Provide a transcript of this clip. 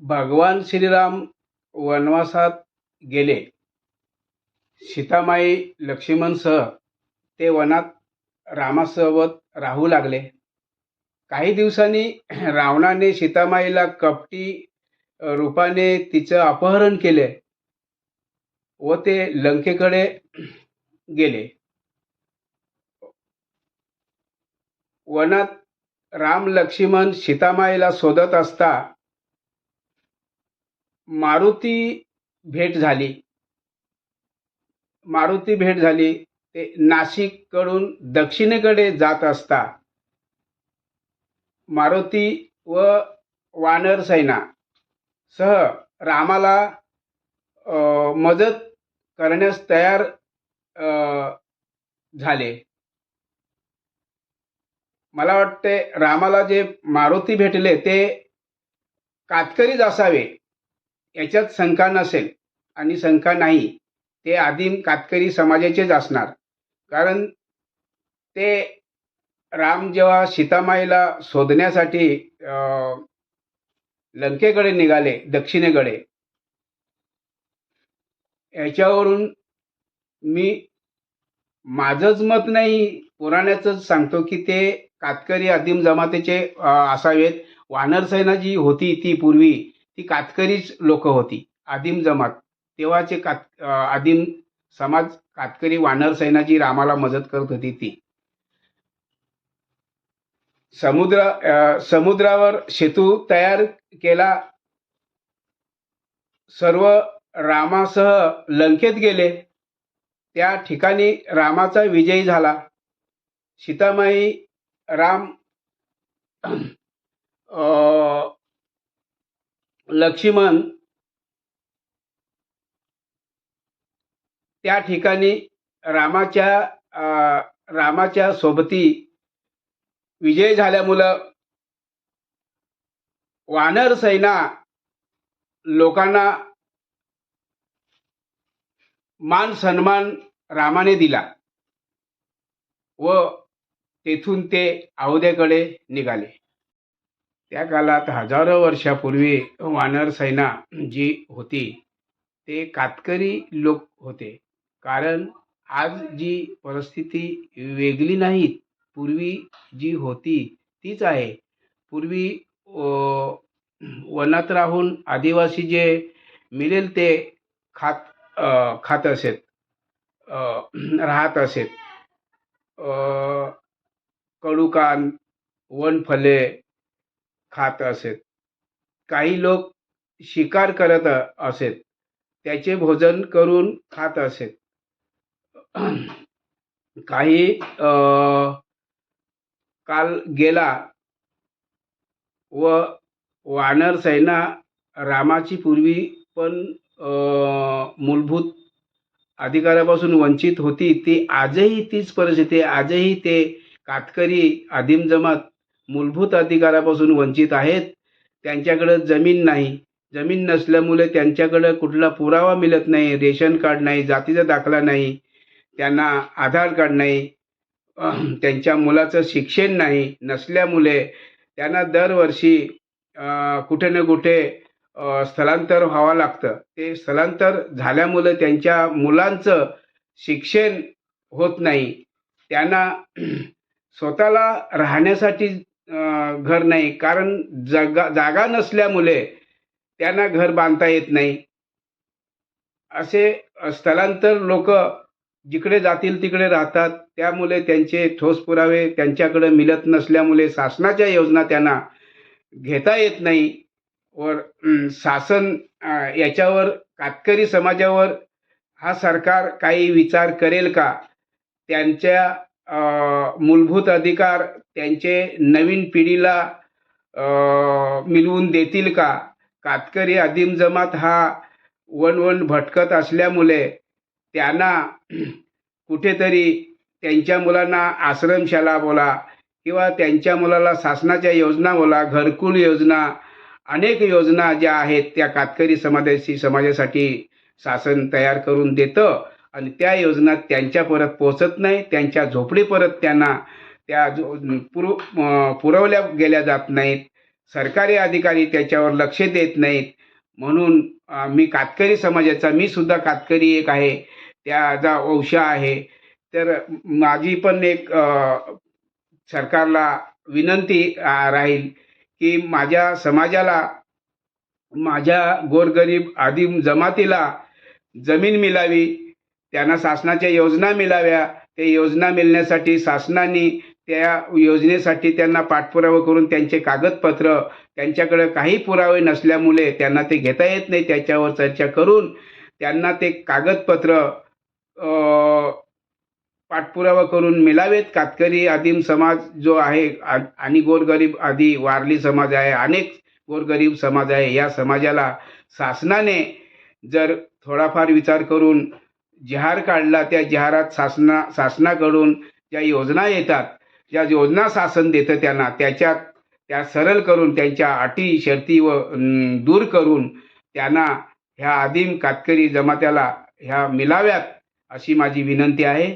भगवान श्रीराम वनवासात गेले. सीतामाई लक्ष्मणसह ते वनात रामासोबत राहू लागले. काही दिवसांनी रावणाने सीतामाईला कपटी रूपाने तिचं अपहरण केले व ते लंकेकडे गेले. वनात राम लक्ष्मण सीतामाईला शोधत असता मारुती भेट झाली. मारुती भेट झाली. ते नाशिककडून दक्षिणेकडे जात असता. मारुती व वानर सैना सह रामाला मदत करण्यास तयार झाले. मला वाटते रामाला जे मारुती भेटले ते कातकरीच असावे. याच्यात शंका नसेल आणि शंका नाही ते आदिम कातकरी समाजाचेच असणार. कारण ते राम जेव्हा सीतामाईला शोधण्यासाठी लंकेकडे निघाले दक्षिणेकडे याच्यावरून मी माझंच मत नाही पुराण्याचंच सांगतो की ते कातकरी आदिम जमातीचे असावेत. वानरसेना जी होती ती पूर्वी. ती कातकरीच लोक होती. आदिम जमात. तेव्हाचे कात आदिम समाज कातकरी वानरसेना जी रामाला मदत करत होती ती. समुद्र समुद्रावर सेतू तयार केला. सर्व रामासह लंकेत गेले. त्या ठिकाणी रामाचा विजय झाला. सीतामाई राम लक्ष्मण त्या ठिकाणी रामाच्या रामाच्या सोबती विजय झाल्यामुळं वानर सैना लोकांना मान सन्मान रामाने दिला व तेथून ते अयोध्येकडे निघाले. त्या काळात हजारो वर्षापूर्वी वानर सैना जी होती ते कातकरी लोक होते. कारण आज जी परिस्थिती वेगळी नाही पूर्वी जी होती तीच आहे. पूर्वी वनात राहून आदिवासी जे मिळेल ते खात खात असेत राहत असेत. कडुकान वनफले खात असेत. काही लोक शिकार करत असेत. त्याचे भोजन करून खात असेत. काही काल गेला व वानर सैना रामाची पूर्वी पण मूलभूत अधिकारापासून वंचित होती ती आजही तीच परिस्थिती आजही ते कातकरी आदिम जमात मूलभूत अधिकारापासून वंचित आहेत. त्यांच्याकडं जमीन नाही. जमीन नसल्यामुळे त्यांच्याकडं कुठला पुरावा मिळत नाही. रेशन कार्ड नाही जातीचा दाखला नाही त्यांना आधार कार्ड नाही त्यांच्या मुलाचं शिक्षण नाही नसल्यामुळे त्यांना दरवर्षी कुठे ना कुठे स्थलांतर व्हावं लागतं. ते स्थलांतर झाल्यामुळे त्यांच्या मुलांचं शिक्षण होत नाही. त्यांना स्वतःला राहण्यासाठी घर नाही. कारण जागा जागा नसल्यामुळे त्यांना घर बांधता येत नाही. असे स्थलांतर लोक जिकडे जातील तिकडे राहतात. त्यामुळे त्यांचे ठोस पुरावे त्यांच्याकडे मिळत नसल्यामुळे शासनाच्या योजना त्यांना घेता येत नाही. वर शासन याच्यावर कातकरी समाजावर हा सरकार काही विचार करेल का? त्यांच्या मूलभूत अधिकार त्यांचे नवीन पिढीला मिळवून देतील का? कातकरी आदिम जमात हा वणवण भटकत असल्यामुळे त्यांना कुठेतरी त्यांच्या मुलांना आश्रमशाला बोला किंवा त्यांच्या मुलाला शासनाच्या योजना बोला घरकुल योजना अनेक योजना ज्या आहेत त्या कातकरी समाजाशी समाजासाठी शासन तयार करून देतं. आणि त्या योजना त्यांच्यापर्यंत पोचत नाही त्यांच्या झोपडीपर्यंत त्यांना त्या जो पुरव पुरवल्या गेल्या जात नाहीत. सरकारी अधिकारी त्याच्यावर लक्ष देत नाहीत. म्हणून मी कातकरी समाजाचा मी सुद्धा कातकरी एक आहे. त्याचा वंश आहे. तर माझी पण एक सरकारला विनंती राहील की माझ्या समाजाला माझ्या गोरगरीब आदिम जमातीला जमीन मिळावी त्यांना शासनाच्या योजना मिळाव्या. ते योजना मिळण्यासाठी शासनाने त्या योजनेसाठी त्यांना पाठपुरावा करून त्यांचे कागदपत्र त्यांच्याकडे काही पुरावे नसल्यामुळे त्यांना ते घेता येत नाही. त्याच्यावर चर्चा करून त्यांना ते कागदपत्र पाठपुरावा करून मिळावेत. कातकरी आदिम समाज जो आहे आ- आणि गोरगरीब आदी वारली समाज आहे अनेक गोरगरीब समाज आहे. या समाजाला शासनाने जर थोडाफार विचार करून जिहार काढला त्या जिहारात शासना शासनाकडून ज्या योजना येतात ज्या योजना शासन देतं त्यांना त्याच्यात त्या सरल करून त्यांच्या अटी शर्ती व दूर करून त्यांना ह्या आदिम कातकरी जमात्याला ह्या मिलाव्यात अशी माझी विनंती आहे.